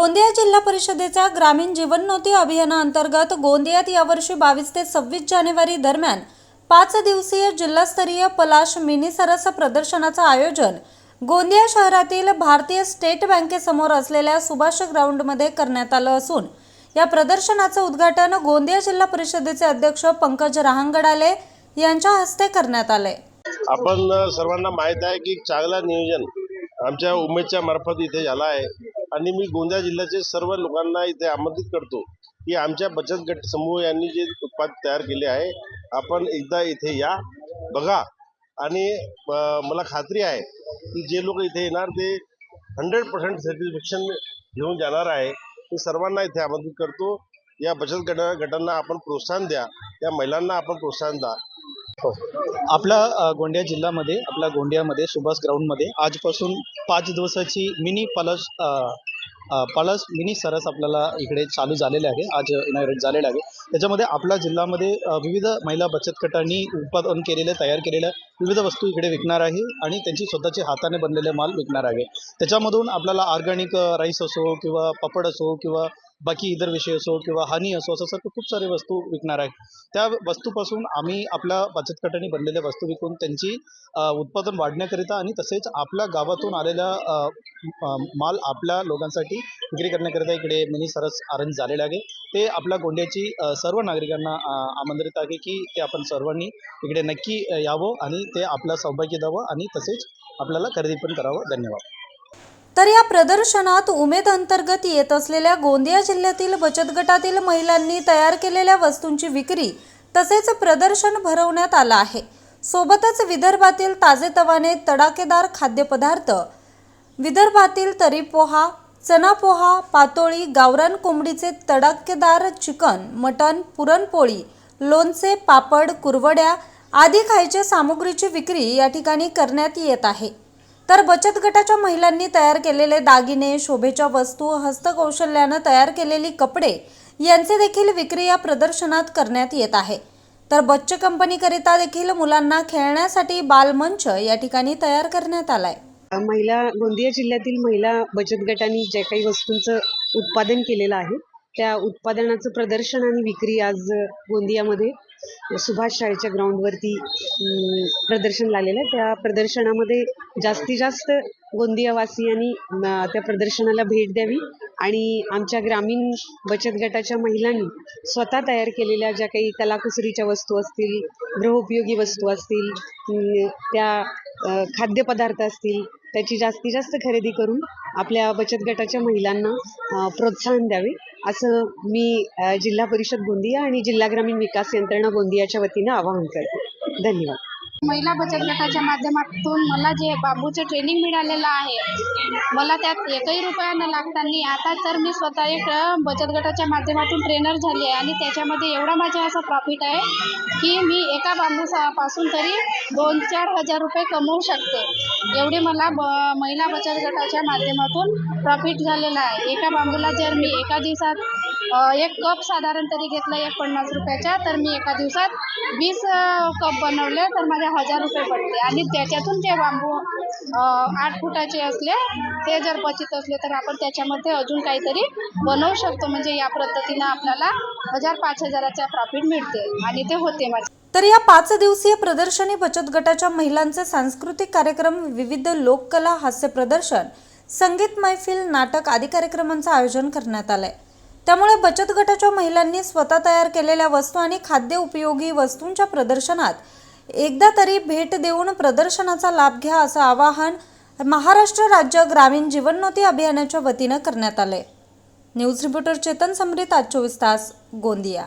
गोंदिया जिल्हा परिषदेच्या ग्रामीण जीवनोन्नती अभियानाअंतर्गत गोंदियात यावर्षी बावीस ते सव्वीस जानेवारी दरम्यान पाच दिवसीय जिल्हास्तरीय पलाश मिनी सरस प्रदर्शनाचं आयोजन गोंदिया शहरातील भारतीय स्टेट बँकेसमोर असलेल्या सुभाष ग्राउंडमध्ये करण्यात आलं असून या प्रदर्शनाचं उद्घाटन गोंदिया जिल्हा परिषदेचे अध्यक्ष पंकज रहांगडाले यांच्या हस्ते करण्यात आले आपण सर्वांना माहीत आहे की चांगला नियोजन आमच्या उमेदच्या मार्फत इथे झाला आहे. आणि मी गोंदिया जिल्ह्याचे सर्व लोकांना इथे आमंत्रित करतो की आमच्या बचत गट समूह यांनी जे उत्पाद तयार केले आहे आपण एकदा इथे या बघा. आणि मला खात्री आहे की जे लोक इथे येणार ते हंड्रेड पर्सेंट सॅटिस्फॅक्शन घेऊन जाणार आहे. मी सर्वांना इथे आमंत्रित करतो. या बचत गट गटांना आपण प्रोत्साहन द्या. या महिलांना आपण प्रोत्साहन द्या. आपला गोंदिया जिल्ह्यामध्ये आपल्या गोंदियामध्ये सुभाष ग्राउंडमध्ये आजपासून पाच दिवसाची मिनी पलस पलस मिनी सरस आपल्याला इकडे चालू झालेले आहे. आज इनॉग्रेट झालेले आहे. त्याच्यामध्ये आपल्या जिल्ह्यामध्ये विविध महिला बचत गटांनी उत्पादन केलेले तयार केलेल्या विविध वस्तू इकडे विकणार आहे आणि त्यांची स्वतःचे हाताने बनलेले माल विकणार आहे. त्याच्यामधून आपल्याला ऑर्गॅनिक राईस असो किंवा पापड असो किंवा बाकी इतर विषय असो किंवा हानी असो असं सर्व खूप सारे वस्तू विकणार आहे. त्या वस्तूपासून आम्ही आपल्या बचत गटाने बनलेल्या वस्तू विकून त्यांची उत्पादन वाढण्याकरिता आणि तसेच आपल्या गावातून आलेला माल आपल्या लोकांसाठी विक्री करण्याकरिता इकडे मिनी सरस अरेंज झालेला आहे. ते आपल्या गोंड्याची सर्व नागरिकांना आमंत्रित आहे की ते आपण सर्वांनी इकडे नक्की यावं आणि ते आपला सौभाग्य द्यावं आणि तसेच आपल्याला खरेदी पण करावं. धन्यवाद. तर या प्रदर्शनात उमेद अंतर्गत येत असलेल्या गोंदिया जिल्ह्यातील बचत गटातील महिलांनी तयार केलेल्या वस्तूंची विक्री तसेच प्रदर्शन भरवण्यात आलं आहे. सोबतच विदर्भातील ताजेतवाने तडाखेदार खाद्यपदार्थ विदर्भातील तरी पोहा चना पोहा पातोळी गावरान कोंबडीचे तडाखेदार चिकन मटण पुरणपोळी लोणचे पापड कुरवड्या आदी खायच्या सामुग्रीची विक्री या ठिकाणी करण्यात येत आहे. तर बचत गटाच्या महिलांनी तयार केलेले दागिने शोभेच्या वस्तू हस्तकौशल्यानं तयार केलेली कपडे यांचे देखील विक्री या प्रदर्शनात करण्यात येत आहे. तर बच्च कंपनीकरिता देखील मुलांना खेळण्यासाठी बालमंच या ठिकाणी तयार करण्यात आलाय. महिला गोंदिया जिल्ह्यातील महिला बचत गटांनी ज्या काही वस्तूंचं उत्पादन केलेलं आहे त्या उत्पादनाचं प्रदर्शन आणि विक्री आज गोंदियामध्ये सुभाष शाळेच्या ग्राउंडवरती प्रदर्शन लागलेलं आहे. त्या प्रदर्शनामध्ये जास्तीत जास्त गोंदियावासियांनी त्या प्रदर्शनाला भेट द्यावी आणि आमच्या ग्रामीण बचत गटाच्या महिलांनी स्वतः तयार केलेल्या ज्या काही कलाकुसरीच्या वस्तू असतील गृहोपयोगी वस्तू असतील त्या खाद्यपदार्थ असतील त्याची जास्तीत जास्त खरेदी करून आपल्या बचत गटाच्या महिलांना प्रोत्साहन द्यावे. असं मी जिल्हा परिषद गोंदिया आणि जिल्हा ग्रामीण विकास यंत्रणा गोंदियाच्या वतीनं आवाहन करते. धन्यवाद. महिला बचत गटाच्या माध्यमातून मला जे बांबूचं ट्रेनिंग मिळालेलं आहे मला त्यात एकही रुपया न लागताना आता तर मी स्वतः एक बचत गटाच्या माध्यमातून ट्रेनर झाली आहे आणि त्याच्यामध्ये एवढा माझा असा प्रॉफिट आहे की मी एका बांबूपासून तरी दोन चार हजार रुपये कमवू शकते. एवढे मला ब महिला बचत गटाच्या माध्यमातून प्रॉफिट झालेलं आहे. एका बांबूला जर मी एका दिवसात एक कप साधारण तरी घेतला एक पन्नास रुपयाचा तर मी एका दिवसात वीस कप बनवले तर माझे हजार रुपये पडले. आणि त्याच्यातून जे बांबू आठ फुटाचे असले ते जर क्वचित असले तर आपण त्याच्यामध्ये अजून काहीतरी बनवू शकतो. म्हणजे या पद्धतीनं आपल्याला हजार पाच हजाराचा प्रॉफिट मिळते. आणि ते होते माझे. तर या पाच दिवसीय प्रदर्शनी बचत गटाच्या महिलांचे सांस्कृतिक कार्यक्रम विविध लोककला हास्य प्रदर्शन संगीत मैफिल नाटक आदी कार्यक्रमांचं आयोजन करण्यात आलं आहे त्यामुळे बचत गटाच्या महिलांनी स्वतः तयार केलेल्या वस्तू आणि खाद्य उपयोगी वस्तूंच्या प्रदर्शनात एकदा तरी भेट देऊन प्रदर्शनाचा लाभ घ्या असं आवाहन महाराष्ट्र राज्य ग्रामीण जीवनोन्नती अभियानाच्या वतीनं करण्यात आलंय. न्यूज रिपोर्टर चेतन समृत आज चोवीस तास गोंदिया.